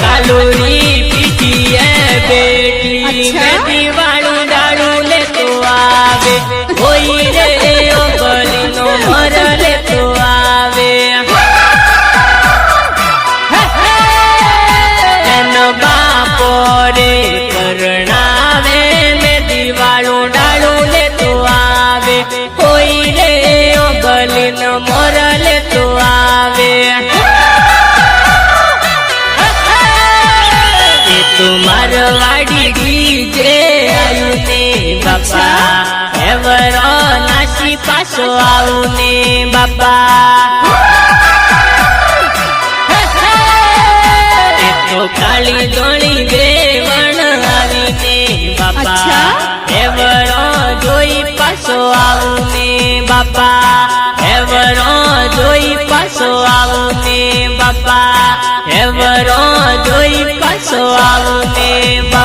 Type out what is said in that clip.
કાલુરી પીઠીએ બેઠી અચ્છા. મેથી વાળું ડાળું લેતો આવે. કોઈ રે ઓગળીનો મર લેતો આવે. એનો બાપો રે પરણાવે. મેથી વાળું ડાળું લેતો આવે. કોઈ રે ઓગળીનો મર એ તો મારવાડી ડીજે આવ્યું ને બાપા. એવરો નાસી પાછો આવું ને બાપા તો કાળી દોણી વેવણ આવીને બાપા. અચ્છા. એવરો જોઈ પાછો આવું ને બાપા. એવરો જોઈ પાછો આવું ને બાપા. એવરો જોઈ પાછો આવું ને બાપા